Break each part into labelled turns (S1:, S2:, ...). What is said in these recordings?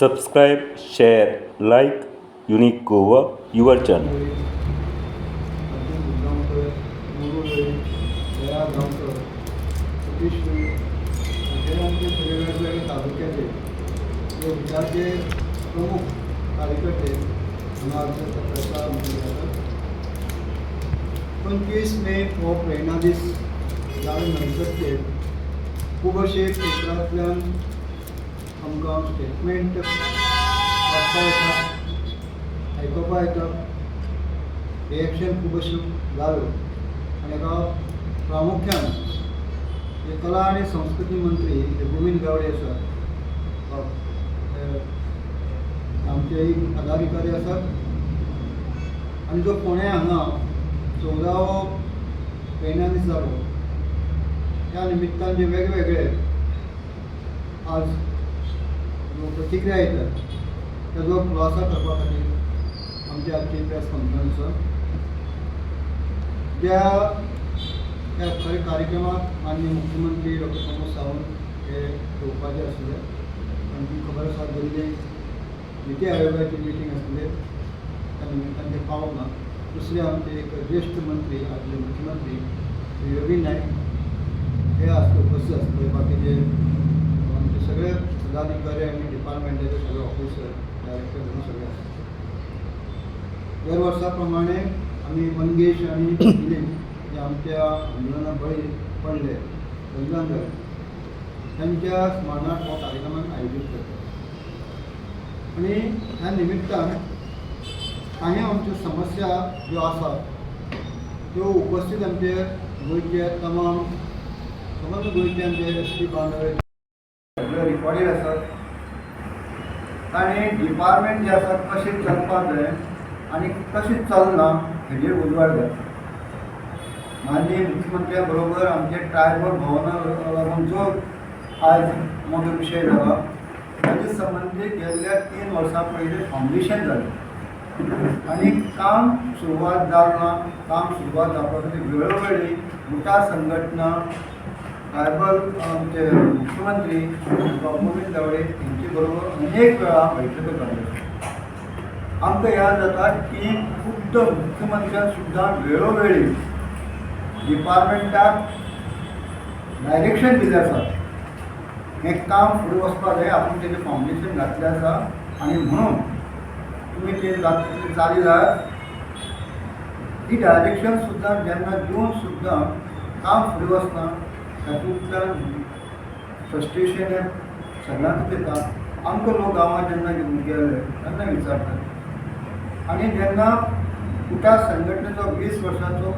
S1: Subscribe, share, like Unique Goa, your channel.
S2: Arjun गुंजामकर मुरुळे दया गावकर सतीश मुळे असे आमचे सगळे वेगवेगळे तालुक्याचे जे उद्याचे प्रमुख कार्यकर्ते हांगा आमच्या सत्राचा जातात पंचवीस मे हो प्रेरणा दीस जावन नंतरचे खूब अशे क्षेत्रांतल्यान आमकां स्टेटमेंट वाचपा येता आयकुपा येता रिएक्शन खूब अश्यो जाल्यो आनी हाका प्रामुख्यान। जे कला आनी संस्कृती मंत्री जे गोविंद गावडे आसात आमचे एक पदाधिकारी आसात आनी जो फोंड्या हांगा चवदावो प्रेरणा दीस जालो त्या निमित्तान जे वेगवेगळे आज प्रतिक्रिया येतात ताजो खुलासा करपा खातीर आमच्या आजची प्रेस कॉन्फरन्स आसा त्या त्या खऱ्या कार्यक्रमात माननीय मुख्यमंत्री डॉक्टर प्रमोद सावंत हे येवपाचे आसले आनी ती खबर आसा दिल्ली निती आयोगाची मिटींग आसले त्या निमित्तान ते पावूंक ना दुसरे आमचे एक ज्येष्ठ मंत्री आदले मुख्यमंत्री श्री रवी नाईक. हे आसले उपस्थित आसले बाकीचे आमचे सगळे पदाधिकारी आनी डिपार्टमेंटाचे सगळे ऑफिसर डायरेक्टर म्हणून सगळे दर वर्सा आम्ही मंगेश आणि जे आमच्या मुलांना बळी पडले. गंगाधर त्यांच्या स्मरणार्थ हा कार्यक्रम आयोजीत करतात आणि ह्या निमित्तान काही आमच्यो समस्या ज्यो आसात त्यो उपस्थित आमचे गोंयचे तमाम समज गोंयचे आमचे एस टी बांदवे सगळे रिकॉर्डेड आसात आणि डिपार्टमेंट जे आसा कशें चलपाक जाय आणि कशें चलना हेजेर उजवाड जाय माननीय मुख्यमंत्र्या बरोबर आमचे ट्रायबल भवना लागून जो आज मोठो विशय जाला ताचे संबंदीत गेल्ल्या तीन वर्सां पयलीं फावंडेशन जालें आनी काम सुरवात जावना काम सुरवात जावपा खातीर वेळोवेळी मुठा संघटना ट्रायबल आमचे मुख्यमंत्री गोविंद दवडे हेंचे बरोबर अनेक वेळा बैठको झाल्या आमकां याद जाता की खुद्द मुख्यमंत्र्यान सुद्दां वेळोवेळी डिपार्टमेंटाक डायरेक्शन दिलें आसा हें काम फुडें वचपाक जाय आपूण तेजें फावंडेशन घातलें आसा आनी म्हणून तुमी तें जात- चाली जाय ही डायरेक्शन सुद्दां जेन्ना दिवन सुद्दां काम फुडें वचना तातूंतल्यान फ्रस्ट्रेशन हें सगळ्यांकूच येता आमकां लोक गांवांत जेन्ना घेवन गेले तेन्ना विचारतात. आनी जेन्ना कुटा संघटनेचो वीस वर्सांचो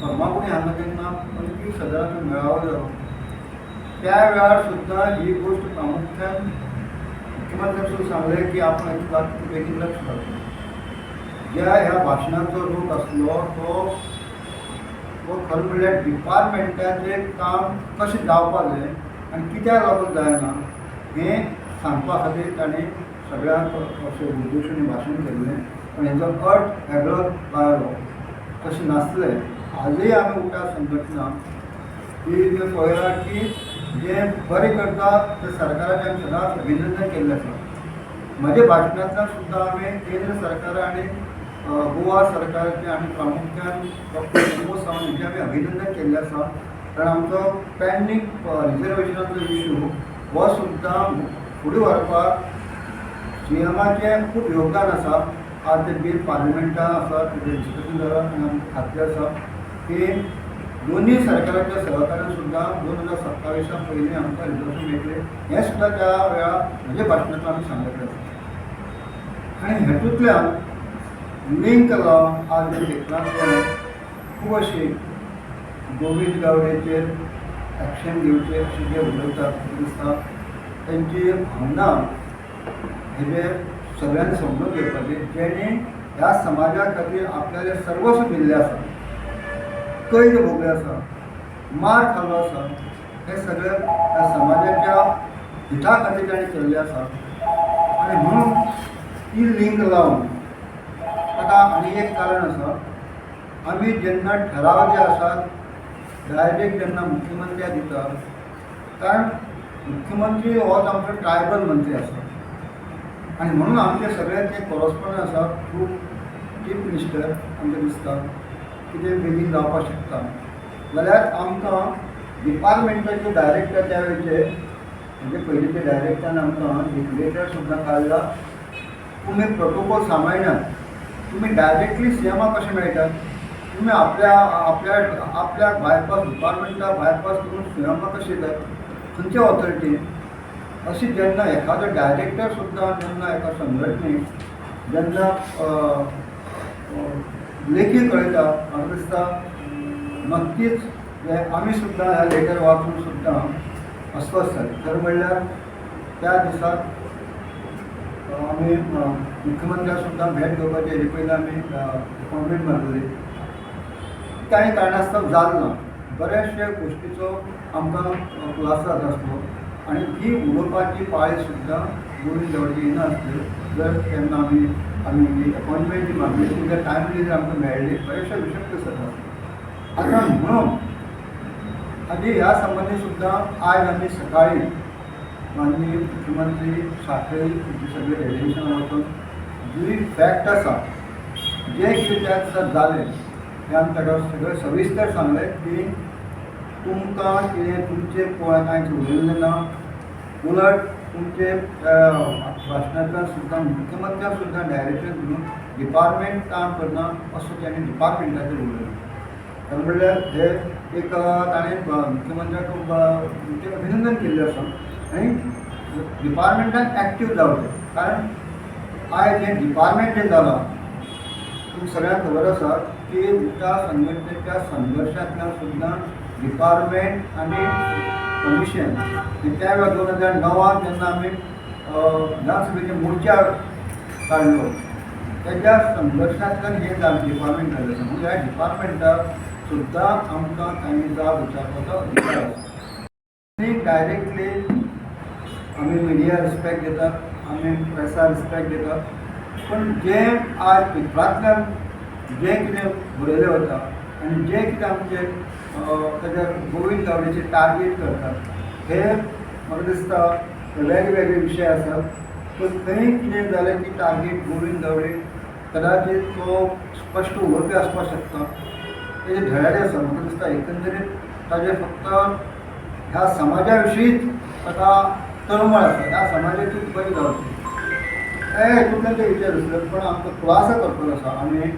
S2: फर्मागुडी हांगा तेन्ना पंचवीस हजाराचो मेळावो जालो त्या वेळार सुद्दां ही गोश्ट प्रामुख्यान मुख्यमंत्र्यान सांगलें की आपण एक बात बेगीन लक्ष घालूं ज्या ह्या भाशणाचो लोक आसलो तो वो खरें म्हणल्यार डिपार्टमेंटाचें काम कशें जावपाक जाय आनी कित्याक लागून जायना हें सांगपा खातीर ताणें सगळ्यांक अशें उद्देशून भाशण केल्लें. पण हेजो अर्थ वेगळो लागलो तशें नासलें. आजय आमी उठा संघटना. ही जर पळयला की जे बरें करता ते सरकाराचें आमी सदांच अभिनंदन केल्लें आसा. म्हज्या भाशणांतल्यान सुद्दां हांवें केंद्र सरकार आनी गोवा सरकाराचें आनी प्रामुख्यान डॉक्टर प्रमोद सावंत हेंचें आमी अभिनंदन केल्लें आसा कारण आमचो पेंडींग रिजर्वेशनाचो इश्यू हो सुद्दां फुडें व्हरपाक सी एमाचें खूब योगदान आसा आज तें बील पार्लिमेंटान आसा तेजें डिस्कशन जालां आनी आमकां खात्री आसा की दोन्ही सरकाराच्या सहकार्यान सुद्दां दोन हजार सत्तावीसा पयलीं आमकां रिजर्वेशन मेळटलें हें सुद्दां त्या वेळार म्हज्या भाशणांतल्यान आमी सांगिल्लें आसा आनी हेतूंतल्यान लिंक लावन आज ह्या क्षेत्रांतल्यान खूब अशी गोविंद गावडेचेर एक्शन घेवचें असे जे उलयतात दिसता तेंची भावना हे सगळ्यांनी समजून घेवपाचें जेणे ह्या समाजा खातीर आपल्याले सर्वस्व दिल्लें आसा कैद भोगले आसा मार खाल्लो आसा हे सगळे ह्या समाजाच्या हिता खातीर ताणें केल्लें आसा आनी म्हणून ती लिंक लावन ताका आनी एक कारण आसा आमी जेन्ना ठराव जे आसात डायरेक्ट जेन्ना मुख्यमंत्र्या दितात. कारण मुख्यमंत्री होच आमचो ट्रायबल मंत्री आसा आनी म्हणून आमचे सगळे जे कॉरस्पॉन्डंट आसा थ्रू चीफ मिनिस्टर आमकां दिसता कितें बेगीन जावपाक शकता जाल्यार आमकां डिपार्टमेंटाचे डायरेक्टर त्या वेळचे म्हणजे पयलींचे डायरेक्टरान आमकां एक लेटर सुद्दां काडला तुमी प्रोटोकॉल सांबाळनात तुमी डायरेक्टली सी एमाक कशें मेळटात तुमी आपल्या आपल्या आपल्या बायपास डिपार्टमेंटा बायपास करून सी एमाक येतात? खंयच्या ऑथॉरिटी अशी जेन्ना एखादो डायरेक्टर सुद्दां जेन्ना एका संघटनेत जेन्ना लेखी कळयता म्हाका दिसता नक्कीच आम्ही आमी सुद्दां ह्या लेटर वाचून सुद्दां अस्वस्थ जाले तर म्हणल्यार त्या दिसाक आम्ही आमी सुद्दां भेट घेवपाची हेजे पयलीं आमी अपॉयंटमेंट मारलेली कांय कारणास्तव जाल ना. बऱ्याचशा गोश्टीचो आमकां खुलासो जाता आसलो आनी ही उलोवपाची पाळी सुद्दां गोविंद देवळी येनासली जर तेन्ना आमी आमी अपॉइंटमेंट अपॉयंटमेंट जी मागली तुमच्या टायमली जर आमकां मेळ्ळी बरेचशे विशय जाता आतां म्हणून आनी ह्या संबंदी सुद्दां आयज आमी सकाळी माननीय मुख्यमंत्री साखळे सगळे डेलिगेशन वचून जी फॅक्ट आसा जे कितें त्या दिसा जालें तें आमी ताका सगळें सविस्तर सांगलें की तुमकां कितें तुमचें पळय कांयच उलयल्लें ना उलट तुमचे भाशणांतल्यान सुद्दां मुख्यमंत्र्याक सुद्दां डायरेक्शन दिवन डिपार्टमेंट काम करना असो ताणें डिपार्टमेंटाचेर उलयलें तर म्हणल्यार हे एक ताणें मुख्यमंत्र्याक तुमचें अभिनंदन केल्लें आसा आनी डिपार्टमेंटान एक्टीव जावचें कारण आयज हें डिपार्टमेंट जें जालां तुमकां सगळ्यांक खबर आसा की त्या संघटनेच्या संघर्शांतल्यान सुद्दां डिपार्टमेंट आनी कमिशन त्या वेळार दोन हजार णवाक जेन्ना आमी विधानसभेचे मोर्चा काडलो त्याच्या संघर्शांतल्यान हें जालें डिपार्टमेंट जालें आसा म्हणजे ह्या डिपार्टमेंटाक सुद्दां आमकां काही जाप विचारपाचो अधिकार आसा डायरेक्टली आमी मिडिया रिस्पेक्ट घेतात. आमी प्रेसा रिस्पेक्ट दितात पण जे आज पेपरांतल्यान जें कितें बरयलें वता आनी जें कितें आमचे ताच्या गोविंद गावडेचे टार्गेट करतात हे म्हाका दिसता वेगवेगळे विशय आसात पण थंय कितें जालें की टार्गेट गोविंद गावडे कदाचित तो स्पश्ट उलोवपी आसपाक शकता. तेजे धडाडे आसा म्हाका दिसता एकंदरीत ताजे फक्त ह्या समाजा विशींच ताका तरुमळ असतात ह्या समाजाची बरी जावची काय हेतूंतल्यान ते विचार असतात पण आमकां खुलासा करतो आसा आम्ही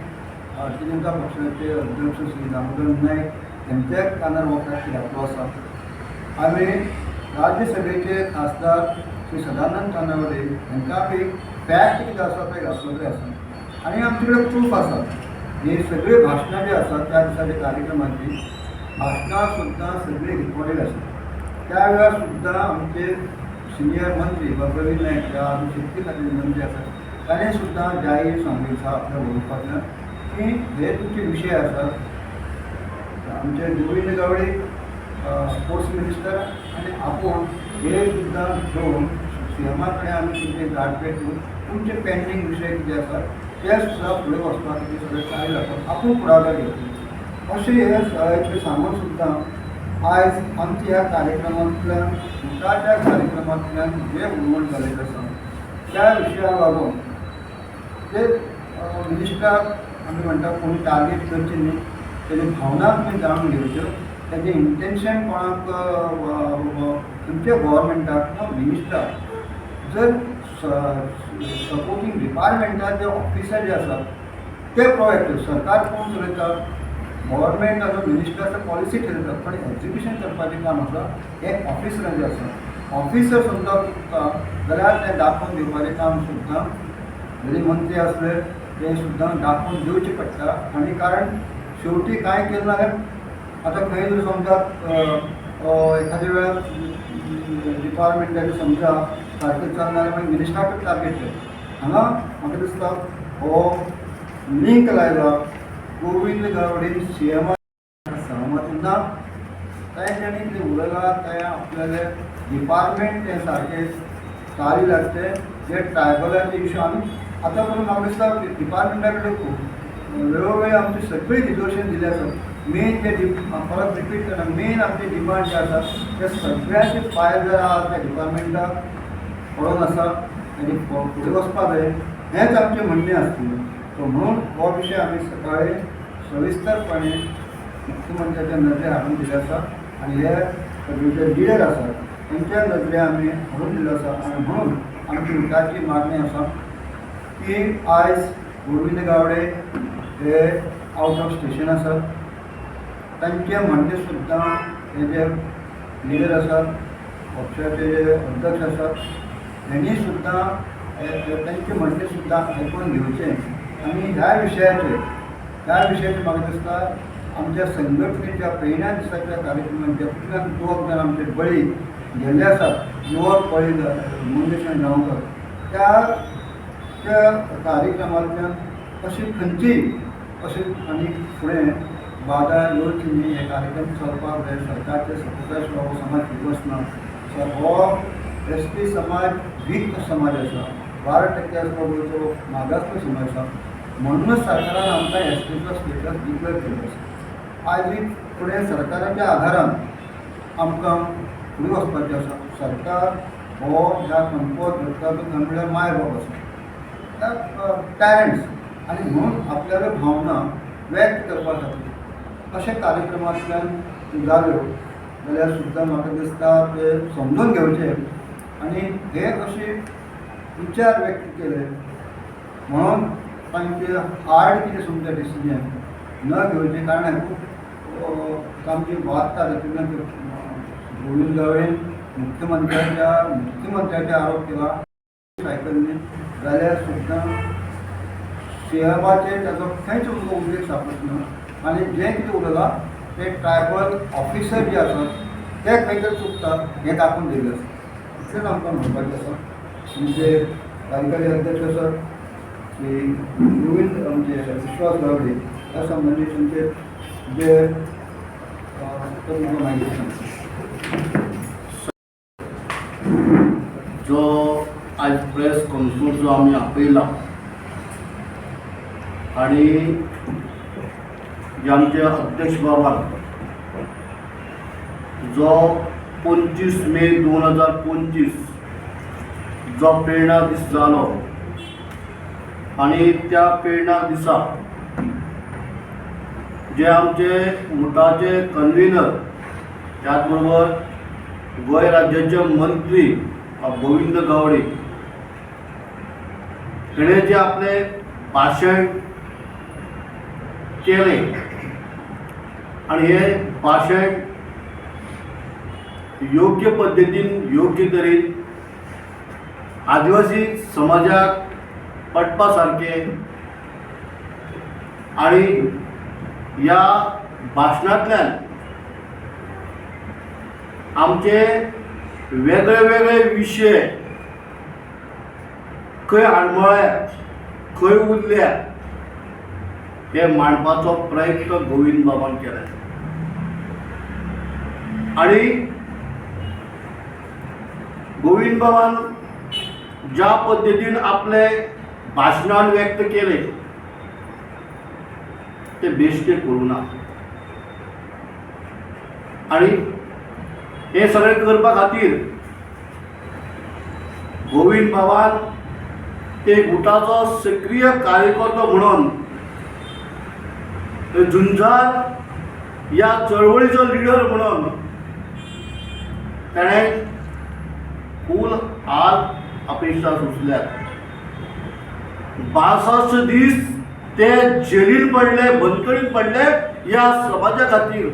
S2: भारतीय जनता पक्षाचे अध्यक्ष श्री दामोदर नाईक यांच्या कानार वखदाक घातलो असा. आम्ही राज्यसभेचे खासदार श्री सदानंद कानावडे हांकां बी पॅक कितें आसा ते घातलेले आसा आनी आमचे कडेन प्रूफ आसा ही सगळीं भाशणां जी आसात त्या दिसाच्या कार्यक्रमाची भाशणां सुद्दां सगळीं रिकॉर्डेड आसा त्या वेळार सुद्दां आमचे सिनियर मंत्री वा प्रवीण नायक जे आमी शेतकी मंत्री आसात ताणें सुद्दां जाहीर सांगिल्लें आसा आपल्या उलोवपांतल्यान की हे तुमचे विशय आसात आमचे गोविंद गावडे स्पोर्ट्स मिनिस्टर आनी आपूण हे सुद्दां घेवन सीएमा कडेन आमी तुमचे गाठभेट घेवन तुमचे पेंडींग विशय कितें आसात ते सुद्दां फुडें वचपाक कितें सगळें चालू आसा आपूण फुडाकार घेतली अशें हे सांगून सुद्दां आयज आमच्या ह्या कार्यक्रमांतल्यान मुखाच्या कार्यक्रमांतल्यान जे उलवण जालेलें आसा त्या विशयाक लागून ते मिनिस्टराक आमी म्हणटा कोणी टार्गेट करचे न्ही तेजे भावना तुमी जाणून घेवच्यो तेजें इंटेन्शन कोणाक तुमच्या गोवोरमेंटाक किंवा मिनिस्टराक जर सपोर्टींग डिपार्टमेंटाचे ऑफिसर जे आसात ते प्रोएक्टीव सरकार कोण चलयता गव्हर्मेंट जो मिनिस्टर आसा पॉलिसी ठरयतात पण एक्झिक्युशन करपाचें काम आसा हे ऑफिसरांचें आसा ऑफिसर सुद्दां चुकता जाल्यार तें दाखोवन दिवपाचें काम सुद्दां जरी मंत्री आसले ते सुद्दां दाखोवन दिवचे पडटा आनी कारण शेवटी कांय केलें जाल्यार आतां खंय जर समजा एखाद्या वेळार डिपार्टमेंटाचे समजा सारकें चलना जाल्यार मागीर मिनिस्टराकूच टार्गेट हांगा म्हाका दिसता हो लिंक लायला गोविंद गावडे सी एम सहमत ना तांच्यानी ते उलयला ते आपल्याले डिपार्टमेंट ते सारके चाली लागते. जे ट्रायबलाचे इशू आमी आतां पण म्हाका दिसता डिपार्टमेंटा कडेन खूब वेळोवेळी आमची सगळी रिजोल्युशन दिली आसा मेन जे डि परत रिपीट करना मेन आमचे डिमांड जे आसा ते सगळ्याचे फायल जर आहा त्या डिपार्टमेंटाक पडोन आसा आनी फ- फुडें वचपा जाय हेंच आमचें म्हणणें आसलें सो म्हणून हो विशय आमी सकाळी सविस्तरपणे मुख्यमंत्र्याच्या नजरे हाडून दिले आसा आनी हे सगळे लिडर आसात त्यांच्या नजरे आमी हाडून दिलो आसा आनी म्हणून आमची उदकाची मागणी आसा की आयज गोविंद गावडे हे आउट ऑफ स्टेशन आसात तांचे म्हणणे सुद्दां हे जे लिडर आसात पक्षाचे जे अध्यक्ष आसात हेणी सुद्दां त्यांचे म्हणणे सुद्दां आयकून घेवचें आनी ह्या विषयाचे ह्या विषयाचे म्हाका दिसता आमच्या संघटनेच्या पयल्या दिसाच्या कार्यक्रमांच्या पुन्हा युवक आमचे बळी गेल्ले आसात युवक बळी मुंडेशन गावकर त्या त्या कार्यक्रमातल्या अशी खंयचीय अशी आनी फुडें बाधा येवची न्ही हे कार्यक्रम चलपाक जाय सरकारचे सपोर्टा हो समाज दिवस ना सो हो एस टी समाज वीक समाज आसा बारा टक्के आसलो गोंयचो मागासलो समाज आसा म्हणूनच सरकारान आमकां एस टीचो स्टेटस डिक्लेर केल्लो आसा आयज फुडें सरकाराच्या आधारान आमकां फुडें वचपाचें आसा. सरकार हो ह्या कणकोत घडटा तो म्हणल्यार माय बाब आसा. पॅरंट्स आनी म्हणून आपल्याल्यो भावना व्यक्त करपा खातीर अशे कार्यक्रमांतल्यान जाल्यो जाल्यार सुद्दां म्हाका दिसता ते समजून घेवचे आनी हे अशे विचार व्यक्त केले. म्हणून तांचे हार्ड कितें तुमचें डिसिजन न घेवचें कारण खूब आमची वाचता तातूंतल्यान गोविंद गावडेन मुख्यमंत्र्याच्या मुख्यमंत्र्याचे आरोप केला सायकलीन जाल्यार सुद्दां सेहबाचे ताजो खंयच उल्लेख सापडना आनी जें कितें उलयलां ते ट्रायबल ऑफिसर जे आसात ते खंय तरी चुकतात हें दाखोवन दिल्लें आसा इतलेंच आमकां म्हणपाचें आसा म्हणजे कार्यकारी अध्यक्ष सर की गोविंद म्हणजे विश्वास गावडे त्या तुमचे जे माहिती
S3: जो आज प्रेस कॉन्फरन्स जो आम्ही आपयला आणि जे आमचे अध्यक्ष बाबा जो पंचवीस मे दोन हजार पंचवीस जो प्रेरणा दीस जालो आणि त्या प्रेरणा दिसा जे आमचे मुठाचे कन्व्हिनर त्याच बरोबर गोंय राज्याचे मंत्री गोविंद गावडे. हिणे जे आपले भाषण केले आणि हे भाषण योग्य पद्दतीन योग्य तरेन आदिवासी समाजाक पटपासारखे आणि या भाशणांतल्यान आमचे वेगळे वेगळे विशय खंय आडमळ्या खंय उरल्यात हे मांडपाचो प्रयत्न गोविंद बाबान केला आणि गोविंद बाबान ज्या पद्दतीन आपले भाशणान व्यक्त केले. ते बेश्टे कोरोना ना आणि हे सगळे करपा खातीर गोविंद बाबान एक गुटाचो सक्रिय कार्यकर्तो म्हणून ते झुंजार या चळवळीचो लिडर म्हणून ताणें फूल हात अपेक्षा सुचल्यात बासष्ट दीस ते जेलीन पडले बंदकणीत पडले या समाजा खातीर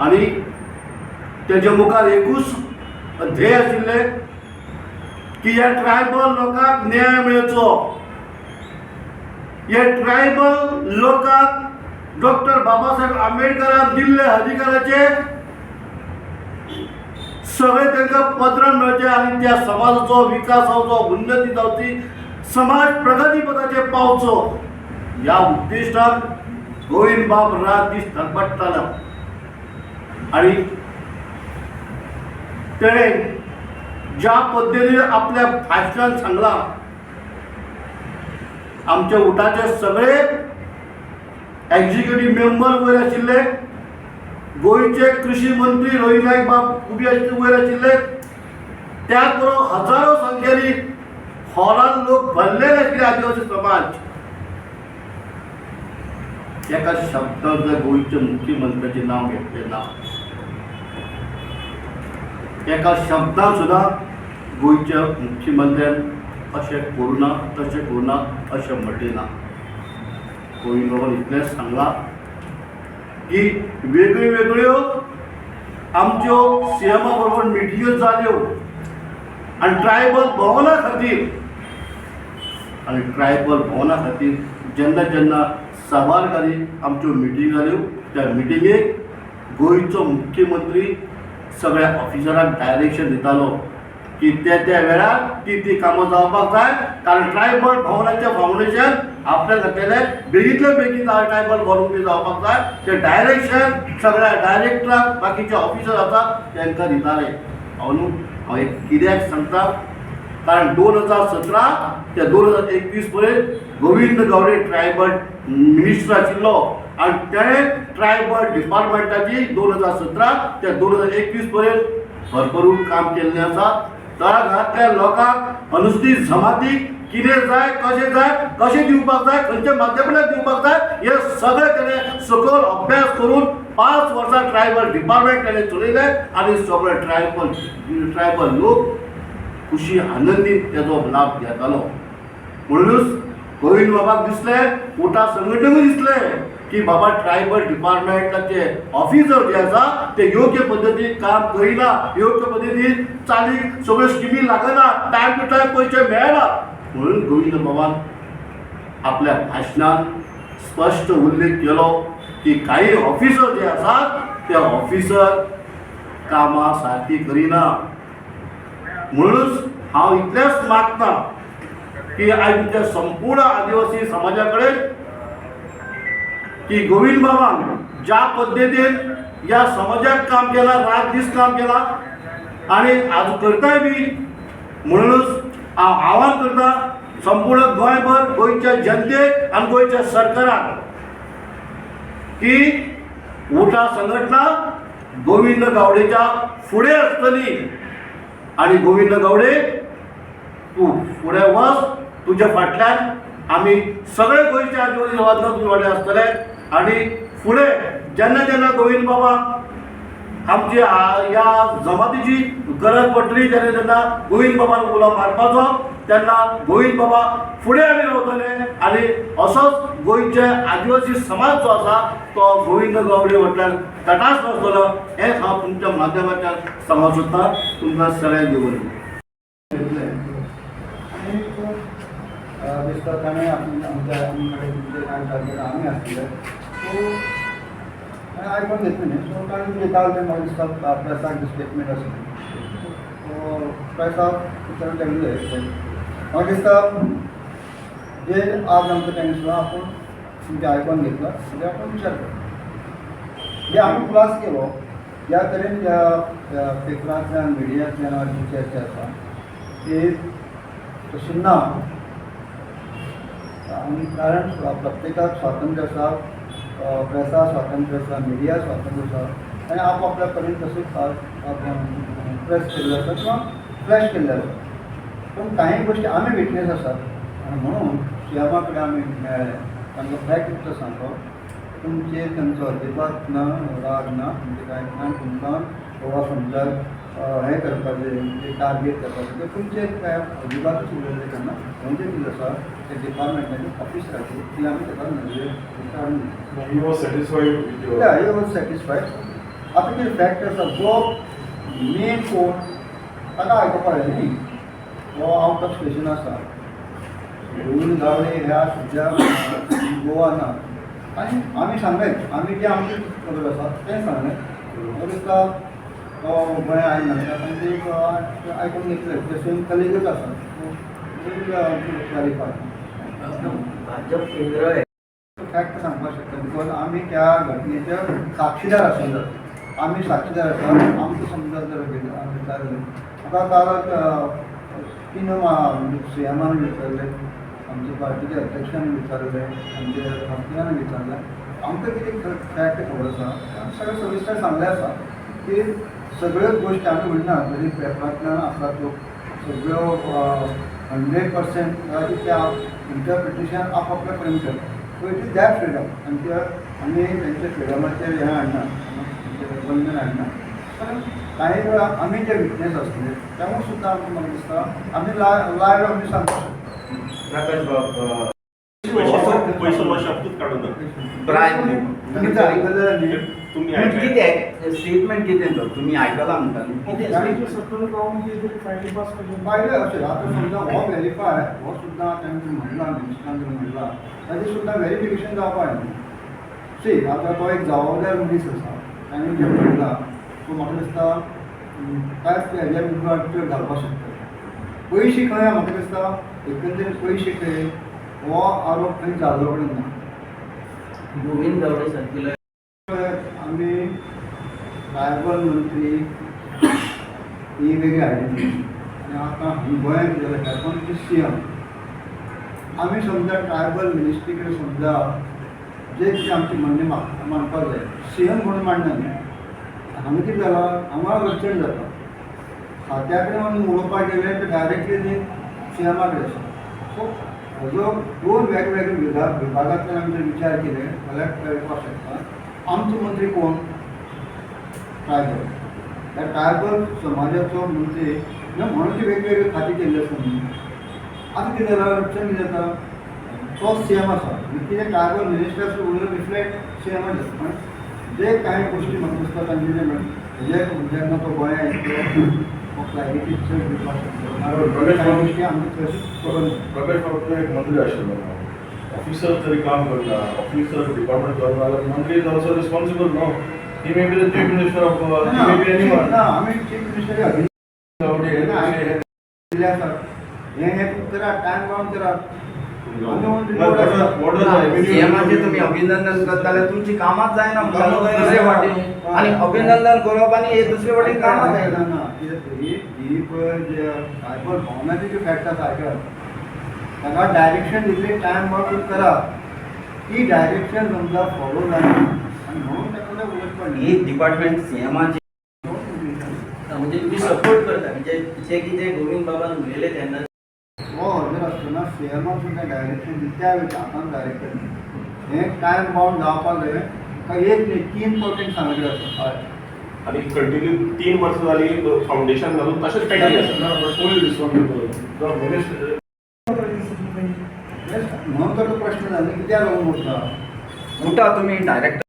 S3: आणि तेजे मुखार एकूच ध्येय आशिल्ले की ह्या ट्रायबल लोकांक न्याय मेळचो हे ट्रायबल लोकांक डॉक्टर बाबासाहेब आंबेडकरान दिल्ले अधिकाराचे सगळे तांकां पत्र मेळचे आनी त्या समाजाचो विकास जावचो उन्नती जावची समाज प्रगतीपदाचे पावचो ह्या उद्दिष्टात गोविंद बाब रात दीस आणि तेणें ज्या पद्दतीन आपल्या भाशणान सांगला आमच्या उठाचे सगळे एक्झिक्युटिव्ह मेंबर वयर आशिल्ले गोंयचे कृषी मंत्री रोहित बाब उबे आशिल्ले वयर आशिल्ले त्या बरोबर हजारो संख्येनी हॉलान लोक भरलेले आशिल्ले आदिवासी समाज। एका शब्दात जर गोंयच्या मुख्यमंत्र्याचे नाव घेतले ना। एका शब्दात सुद्धा गोंयच्या मुख्यमंत्र्यान अशें करुना तशें करुना अशें म्हटलें ना गोविंद बाबान इतलेंच सांगलां की वेगळ्यो वेगळ्यो आमच्यो सीएमा बरोबर मिटिंग्यो जाल्यो आनी ट्रायबल भवना खातीर आनी ट्रायबल भवना खातीर जेन्ना जेन्ना साबारकारी आमच्यो मिटींग जाल्यो त्या मिटिंगेक गोंयचो मुख्यमंत्री सगळ्या ऑफिसरांक डायरेक्शन दितालो की त्या त्या वेळार ती ती कामां जावपाक जाय कारण ट्रायबल भवनाचें फावंडेशन आपल्या खातीर बेगींतल्या बेगीन ट्रायबल भवन जावपाक जाय ते डायरेक्शन सगळ्या डायरेक्टराक बाकीचे ऑफिसर आसा तांकां दिताले हांव न्हू हांव एक कित्याक सांगता? कारण दोन हजार सतरा ते दोन हजार एकवीस पर्यंत गोविंद गावडे ट्रायबल मिनिस्टर आशिल्लो आनी तेणें ट्रायबल डिपार्टमेंटाची दोन हजार सतरा ते दोन हजार एकवीस पर्यंत भरभरून काम केल्लें आसा तळागाळांतल्या लोकांक अनुसूचित जमातीक कितें जाय कशें जाय कशें दिवपाक जाय खंयच्या माध्यमांतल्यान दिवपाक जाय हे सगळें तेणें सखोल अभ्यास करून पांच वर्सां ट्रायबल डिपार्टमेंट तेणें चलयलें आनी सगळे ट्रायबल ट्रायबल लोक खुशी आनंदीत त्याचो लाभ घेतालो म्हणूनच गोविंद बाबाक दिसलें मोठा संघटन दिसलें की बाबा ट्रायबल डिपार्टमेंटाचे ऑफिसर जे आसा ते योग्य पद्दतीन काम करिना योग्य पद्दतीन चालीक सगळ्यो स्किमी लागना टायम टू टायम पयशे मेळना म्हणून गोविंद बाबान आपल्या भाशणान स्पश्ट उल्लेख केलो की काही ऑफिसर जे आसात ते ऑफिसर कामां सारकी करिना. म्हणूनच हांव इतलेंच मागता की आमच्या संपूर्ण आदिवासी समाजा कडेन की गोविंद बाबान ज्या पद्दतीन या समाजाक काम केला रात दीस काम केला आणि आज करताय बी म्हणूनच हांव आवाहन करता संपूर्ण गोंयभर गोंयच्या जनतेक आनी गोंयच्या सरकाराक की उठा संघटना गोविंद गावडेच्या फुडें आसतली आणि गोविंद गवडे तू फुडें वच तुज्या फाटल्यान आमी सगळे गोंयचे आदिवासी समाजान तुजे वांगडा आसतले आनी फुडें जेन्ना जेन्ना गोविंद बाबा आमची या जमातीची गरज पडली तेन्ना जेन्ना गोविंद बाबान उलो मारपाचो तेन्ना गोविंद बाबा फुडें आमी रावतले आनी असोच गोंयचे आदिवासी समाज जो आसा तो गोविंद गावडे वटल्यान तटास नासतलो हेंच हांव तुमच्या माध्यमांतल्यान सांगूंक सोदता तुमकां सगळ्यांक देवून
S2: आणि तो, आमकडे तुमचे कांय टार्गेट आमी आसले सो हांवें आयकून घेतलें न्ही सो ताणें तुमचे काल तें म्हाका दिसता प्रेसाक स्टेटमेंट आसलें सो प्रेसाक विचारून तेगलें म्हाका दिसता जे आज आमकां तेणें सुद्दां आपूण तुमचें आयकून घेतला म्हणजे आपूण विचार करता जे आमी क्लास केलो ज्या तरेन ज्या पेपरांतल्यान मिडियांतल्यान जी चर्चा आसा ती तशी ना आणि कारण प्रत्येकाक स्वातंत्र्य आसा अ, प्रेसा स्वातंत्र्य आसा मिडिया स्वातंत्र्य आसा आनी आपापल्या तशेंच प्रेस केल्लो आसा किंवा फ्लॅश केल्ले आसा पूण कांय गोश्टी आमी विटनेस आसात आणि म्हणून सीएमा आम्ही आमी मेळ्ळे तांकां फॅक्ट उतर सांगलो तुमचे तांचो अजिबात ना राग ना म्हणजे कांय ना तुमकां बाबा समजा हे हें करपाचें म्हणजे टार्गेट करपाचें ते तुमचे काय अजिबातच उलयले तेन्ना म्हणजे कितें आसा ते डिपार्टमेंटाचे ऑफिसराचे ती आमी ताका नजरे काडून दिली.
S4: He was satisfied with your.
S2: Yeah, he was satisfied. आता कितें फॅक्ट आसा जो मेन कोण ताका आयकोपा जाय न्ही हो आउट ऑफ स्टेशन आसा गोविंद गावडे ह्या सद्या गोवा ना। आनी आमी सांगलें आमी जे आमचे खबर आसा तें सांगलें म्हाका दिसता तो गोंया आयना आनी ते अ, आयकून घेतले ते सेम कलिगूच आसा क्लॅरिफाय
S5: भाजप केंद्र आहे.
S2: फॅक्ट सांगपाक शकता बिकॉज आमी त्या घटनेचे साक्षीदार आशिल्लो आमी साक्षीदार आसा आमचो समजा जर विचारले आता विचारलें म्हाका काल तीन विचारले आमच्या पार्टीचे अध्यक्षान विचारले आमचे खासदारान विचारले. आमकां कितें फॅक्ट खबर आसा सगळें सविस्तर सांगलें आसा की सगळ्योच गोश्टी आमी म्हणना जरी म्हणजे पेपरांतल्यान आसा त्यो सगळ्यो हंड्रेड पर्सेंट त्या इंटरप्रिटेशन आपापल्या कडेन करता so it is that freedom आनी ते आमी तेंच्या फ्रिडमाचेर हें हाडना तेंचें बंधन हाडना पण काही वेळा आमी जे विटनेस आसतले तेव्हा सुद्दां आमकां म्हाका दिसता आमी लायव्ह आमी सांगता
S5: प्रकाश बाब
S1: पैसे पैसे वर्षातूच काढून दाखव.
S5: प्राय
S2: तुमी जर आयकलें जाल्यार न्ही
S1: तुम्ही?
S5: कितें स्टेटमेंट कितें तो तुम्ही आयकला म्हणटा न्ही कितें
S2: पाहिलं असेल. आता समजा हो व्हेरीफाय हो सुद्धा त्यांनी म्हणला जर म्हणला. सुद्धा व्हेरिफिकेशन जावपाक न्ही सी आता तो एक जबाबदार मनीस आसा ताणें जें म्हणला सो म्हाका दिसता कांयच हेज्या घालपाक शकता पयशे खंय आहा म्हाका दिसता एकंदरीत पयशे खंय हो आरोप खंय जाल्लो कडेन. ना
S5: गोविंद गावडे सारकिलो
S2: आम्ही ट्रायबल मंत्री ही वेगळी आयडेंटिटी आणि आता आमी गोंयांत गेले त्यातून सी एम. आमी समजा ट्रायबल मिनिस्ट्री कडेन समजा जे कितें आमची म्हणणे मा- मानपाक जाय सी एम म्हणून मांडना न्ही. हांगा कितें जालां हांगा अडचण जाता खात्या कडेन आमी उलोवपाक गेले तर डायरेक्टली न्ही सी एमा कडेन आसा सो हाजो दोन वेगवेगळे विभाग विभागांतल्यान आमी जर विचार केले जाल्यार कळपाक शकता आमचो मंत्री कोण? ट्रायबल त्या ट्रायबल समाजाचो मंत्री न म्हणून ती वेगवेगळे खाती केल्ले आसा न्ही आतां कितें जालां अडचण कितें जाता तो सी एम आसा कितें ट्रायबल मिनिस्टर्स उलयले रिफ्लेक्ट सी एमान जाता पण जे कांय गोश्टी म्हाका दिसता तांचे जे जेन्ना तो गोंयांत येतलो क्लॅरिटी चड दिवपाक गोश्टी
S4: प्रकाश बाबू एक मंत्री आशिल्लो ऑफिसर तरी काम करता. ऑफिसर डिपार्टमेंट करता जाल्यार मंत्री इज ऑल्सो रिस्पॉन्सिबल नो
S2: ना आमी चीफ मिनिस्टर अभिनंदन दिले आसात हे हे करा टायम बाउंड करा आमी म्हणून report आसा.
S5: सीएमाचे तुम्ही अभिनंदन करता जाल्यार तुमची कामात
S4: कामां जायना.
S5: दुसरे वाटेन आणि अभिनंदन करप आणि हे दुसरे वाटेन कामात
S2: ना,
S5: जायना
S2: ना, भवनाचे जे फॅक्ट आसा ताका डायरेक्शन दिल्ली टायम बाउंड करा. ती डायरेक्शन समजा फॉलो जायना आनी म्हणून पडले
S5: ही डिपार्टमेंट सीएमाची म्हणजे तुम्ही सपोर्ट करता म्हणजे जे कितें गोविंद बाबान उलयले तेन्ना
S2: हो हजर आसतना सीएमान सुद्दां डायरेक्शन दिता त्या वेळी आतां डायरेक्टर हें टायम बाउंड जावपाक जाय काय एक न्ही तीन पर्सेंट सांगले आसा
S1: आणि कंटिन्यू तीन वर्ष झाली फाउंडेशन घालून तसेच पेंडिंग आसा
S2: म्हणून तर तो प्रश्न जालो कित्याक लागून उरता
S5: उठा तुम्ही डायरेक्टर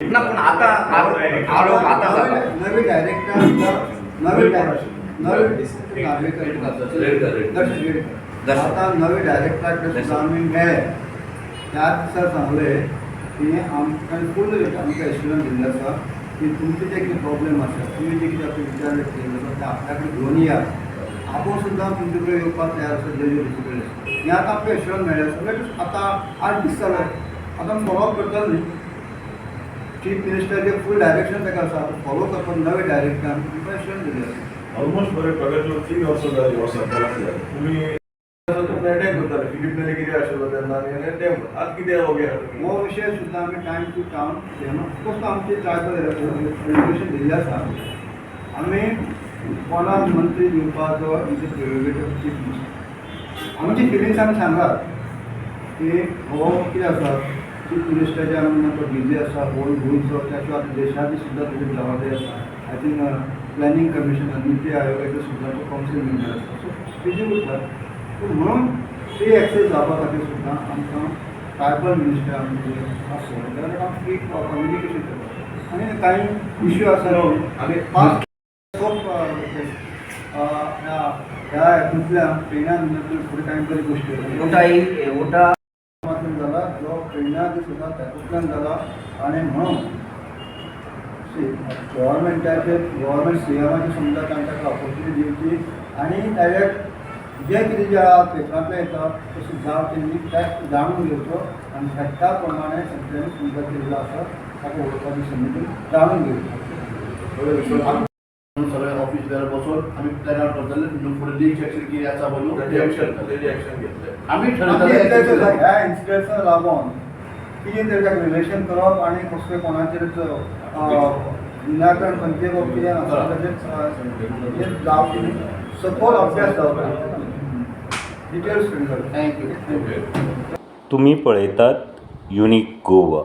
S5: ना पण आता आरोप आता जाता
S2: नवी डायरेक्टर नवी डायरेक्टर नवी नार्वेकर दर्शन गेडकर आता नवे डायरेक्टराकडे सुद्धा आम्ही मेळे त्याच दिसा सांगले की आमकां फूल आमकां एश्युरन्स दिल्ले आसा की तुमचे जे कितें प्रॉब्लेम आसा तुमी जे कितें आतां विचार केल्ले आसा ते आपल्या कडेन घेवन या. आपूण सुद्दां तुमचे कडेन येवपाक तयार आसा जज ऑफिसा कडेन हें आतां आमकां एश्युरन्स मेळ्ळे आसा बट आतां आठ दीस जाले आतां फॉलोअप करतलो न्ही चीफ मिनिस्टर जे फूल डायरेक्शन ताका आसा फॉलो करपाक नवे आमकां एश्युरन्स दिल्ले आसा
S4: ऑलमोस्ट बरे बाबू तीन वर्सां जाली हो सरकारांतल्यान तुमी अटॅक करताले फिलिप मेले कितें आशिल्लो तेन्ना आनी अटॅक आतां कितें हो घे
S2: हो विशय सुद्दां आमी टायम टू टायम फक्त आमची एज्युकेशन दिल्लें आसा आमी कोणाक मंत्री दिवपाचो आमचे प्रिरोगेटीव चीफ मिनिस्टर आमची फिलिंग्स आमी सांगात की हो कितें आसा मिनिस्टर जे आमी तो बिज़ी आसा होल गोंयचो त्या शिवाय देशाची सुद्दां तुजी जबाबदारी आसा I think planning commission Niti आयोगाचो सुद्दां तो कावन्सील मेंबर आसा सो बिज़ी उरता सो म्हणून ती एक्सेस जावपा खातीर सुद्दां आमकां मिनिस्टर आमचे आसलो जाल्यार आमकां फ्री कम्युनिकेशन करता. आनी कांय इश्यू आसा
S4: आनी
S2: पास खूब ह्या ह्या हातूंतल्यान ट्रेनान फुडें कांय बरी गोश्टी जाल्यो. ट्रेनात सुद्धा त्यातूंतल्यान झाला. आणि म्हणून गव्हर्मेंटाचे गव्हर्मेंट सीएमाची समजा तांकां ऑपॉर्च्युनिटी दिवची आणि डायरेक्ट जे कितें जे पेपरांतले येता तशें जाव तेणी त्यात जाणून घेवचो आणि त्या प्रमाणे सगळ्यांनी सुविधा केल्लो आसा ताका ओळखपाची संधी जाणून घेवची
S3: सगळे ऑफिसदार बसून आम्ही तयार करतले फुडें लीग एक्शन कितें आसा म्हणून
S4: रिएक्शन रिएक्शन घेतले
S3: आमी
S2: आमी इतलेंच
S3: ठरयतले
S2: आसा, ह्या इन्सिडंट्साक लागून कितें तेज्याक रिलेशन करप आनी कसले कोणाचेर विनाकारण खंयचे बाबतींत आसा ताचेर हे जाव तुम्ही सखोल अभ्यास जावपाक डिटेल्स स्टडी
S5: थँक्यू
S1: तुम्ही पळयतात युनिक गोवा.